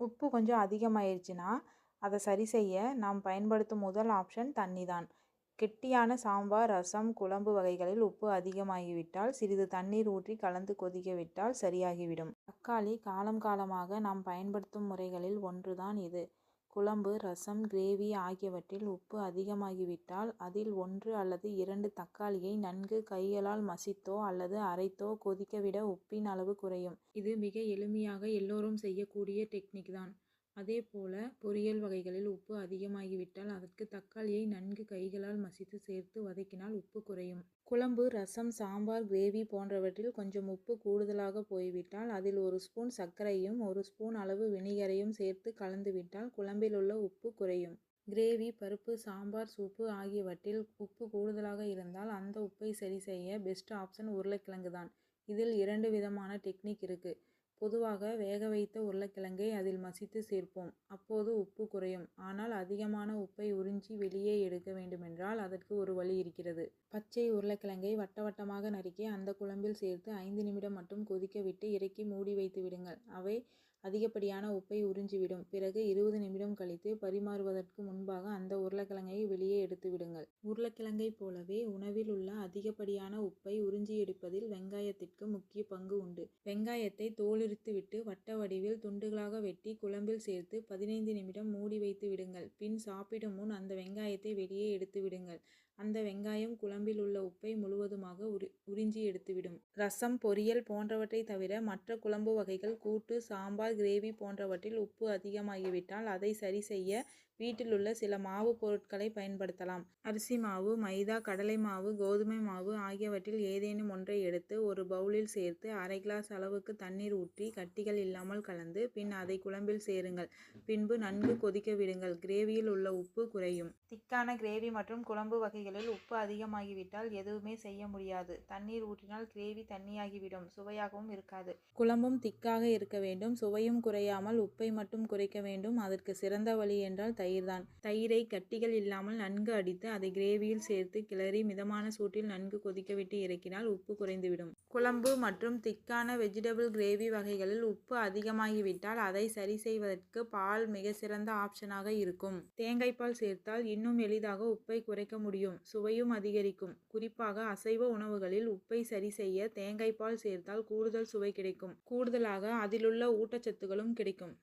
உப்பு கொஞ்சம் அதிகமாயிருச்சுன்னா அதை சரி செய்ய நாம் பயன்படுத்தும் முதல் ஆப்ஷன் தண்ணி தான் கெட்டியான சாம்பார் ரசம் குழம்பு வகைகளில் உப்பு அதிகமாகிவிட்டால் சிறிது தண்ணீர் ஊற்றி கலந்து கொதிக்க விட்டால் சரியாகிவிடும். தக்காளி காலம் காலமாக நாம் பயன்படுத்தும் முறைகளில் ஒன்றுதான் இது. குழம்பு ரசம் கிரேவி ஆகியவற்றில் உப்பு அதிகமாகிவிட்டால் அதில் ஒன்று அல்லது இரண்டு தக்காளியை நன்கு கைகளால் மசித்தோ அல்லது அரைத்தோ கொதிக்கவிட உப்பின் அளவு குறையும். இது மிக எளிமையாக எல்லோரும் செய்யக்கூடிய டெக்னிக் தான். அதே போல பொரியல் வகைகளில் உப்பு அதிகமாகிவிட்டால் அதற்கு தக்காளியை நன்கு கைகளால் மசித்து சேர்த்து வதக்கினால் உப்பு குறையும். குழம்பு ரசம் சாம்பார் கிரேவி போன்றவற்றில் கொஞ்சம் உப்பு கூடுதலாக போய்விட்டால் அதில் ஒரு ஸ்பூன் சர்க்கரையும் ஒரு ஸ்பூன் அளவு வினிகரையும் சேர்த்து கலந்துவிட்டால் குழம்பில் உள்ள உப்பு குறையும். கிரேவி பருப்பு சாம்பார் சூப்பு ஆகியவற்றில் உப்பு கூடுதலாக இருந்தால் அந்த உப்பை சரி செய்ய பெஸ்ட் ஆப்ஷன் உருளைக்கிழங்கு தான் இதில் இரண்டு விதமான டெக்னிக் இருக்குது பொதுவாக வேக வைத்த உருளைக்கிழங்கை அதில் மசித்து சேர்ப்போம். அப்போது உப்பு குறையும். ஆனால் அதிகமான உப்பை உறிஞ்சி வெளியே எடுக்க வேண்டுமென்றால் அதற்கு ஒரு வழி இருக்கிறது. பச்சை உருளைக்கிழங்கை வட்ட வட்டமாக நறுக்கி அந்த குழம்பில் சேர்த்து ஐந்து நிமிடம் மட்டும் கொதிக்க விட்டு இறக்கி மூடி வைத்து விடுங்கள். அவை அதிகப்படியான உப்பை உறிஞ்சிவிடும். பிறகு இருபது நிமிடம் கழித்து பரிமாறுவதற்கு முன்பாக அந்த உருளைக்கிழங்கை வெளியே எடுத்து விடுங்கள். உருளைக்கிழங்கை போலவே உணவில் உள்ள அதிகப்படியான உப்பை உறிஞ்சி எடுப்பதில் வெங்காயத்திற்கு முக்கிய பங்கு உண்டு. வெங்காயத்தை தோலுரித்துவிட்டு வட்ட வடிவில் துண்டுகளாக வெட்டி குழம்பில் சேர்த்து பதினைந்து நிமிடம் மூடி வைத்து விடுங்கள். பின் சாப்பிடும் முன் அந்த வெங்காயத்தை வெளியே எடுத்து விடுங்கள். அந்த வெங்காயம் குழம்பில் உள்ள உப்பை முழுவதுமாக உரி உறிஞ்சி எடுத்துவிடும். ரசம் பொரியல் போன்றவற்றை தவிர மற்ற குழம்பு வகைகள் கூட்டு சாம்பார் கிரேவி போன்றவற்றில் உப்பு அதிகமாகிவிட்டால் அதை சரி செய்ய வீட்டில் உள்ள சில மாவு பொருட்களை பயன்படுத்தலாம். அரிசி மாவு மைதா கடலை மாவு கோதுமை மாவு ஆகியவற்றில் ஏதேனும் ஒன்றை எடுத்து ஒரு பவுலில் சேர்த்து அரை கிளாஸ் அளவுக்கு தண்ணீர் ஊற்றி கட்டிகள் இல்லாமல் கலந்து பின் அதை குழம்பில் சேருங்கள். பின்பு நன்கு கொதிக்க விடுங்கள். கிரேவியில் உள்ள உப்பு குறையும். திக்கான கிரேவி மற்றும் குழம்பு வகைகளில் உப்பு அதிகமாகிவிட்டால் எதுவுமே செய்ய முடியாது. தண்ணீர் ஊற்றினால் கிரேவி தண்ணியாகிவிடும். சுவையாகவும் இருக்காது. குழம்பும் திக்காக இருக்க வேண்டும். சுவை சுவையும் குறையாமல் உப்பை மட்டும் குறைக்க வேண்டும். அதற்கு சிறந்த வழி என்றால் தயிர்தான். தயிரை கட்டிகள் இல்லாமல் நன்கு அடித்து அதை கிரேவியில் சேர்த்து கிளறி மிதமான சூட்டில் நன்கு கொதிக்கவிட்டு இறக்கினால் உப்பு குறைந்துவிடும். குழம்பு மற்றும் திக்கான வெஜிடபிள் கிரேவி வகைகளில் உப்பு அதிகமாகிவிட்டால் அதை சரி செய்வதற்கு பால் மிக சிறந்த ஆப்ஷனாக இருக்கும். தேங்காய்ப்பால் சேர்த்தால் இன்னும் எளிதாக உப்பை குறைக்க முடியும். சுவையும் அதிகரிக்கும். குறிப்பாக அசைவ உணவுகளில் உப்பை சரி செய்ய தேங்காய்ப்பால் சேர்த்தால் கூடுதல் சுவை கிடைக்கும். கூடுதலாக அதிலுள்ள ஊட்டச்சத்துகளும் கிடைக்கும்.